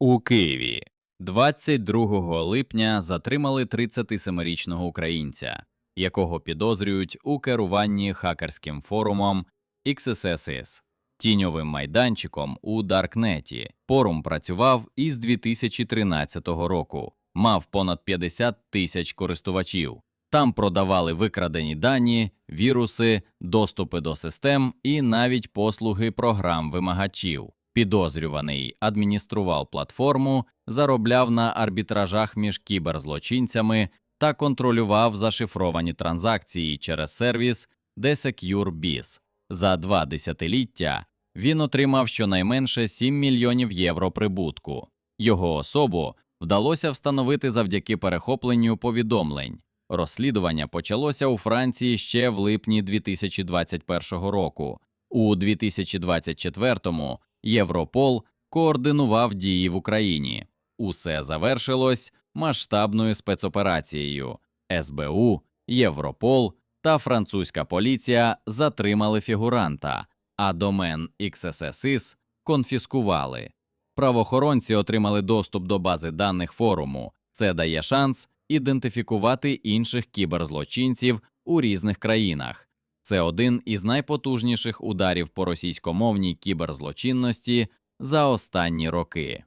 У Києві 22 липня затримали 37-річного українця, якого підозрюють у керуванні хакерським форумом XSSS, тіньовим майданчиком у Даркнеті. Форум працював із 2013 року, мав понад 50 тисяч користувачів. Там продавали викрадені дані, віруси, доступи до систем і навіть послуги програм вимагачів. Підозрюваний адміністрував платформу, заробляв на арбітражах між кіберзлочинцями та контролював зашифровані транзакції через сервіс DeSecureBiz. За два десятиліття він отримав щонайменше 7 мільйонів євро прибутку. Його особу вдалося встановити завдяки перехопленню повідомлень. Розслідування почалося у Франції ще в липні 2021 року. У 2024-му Європол координував дії в Україні. Усе завершилось масштабною спецоперацією. СБУ, Європол та французька поліція затримали фігуранта, а домен XSSIS конфіскували. Правоохоронці отримали доступ до бази даних форуму. Це дає шанс ідентифікувати інших кіберзлочинців у різних країнах. Це один із найпотужніших ударів по російськомовній кіберзлочинності за останні роки.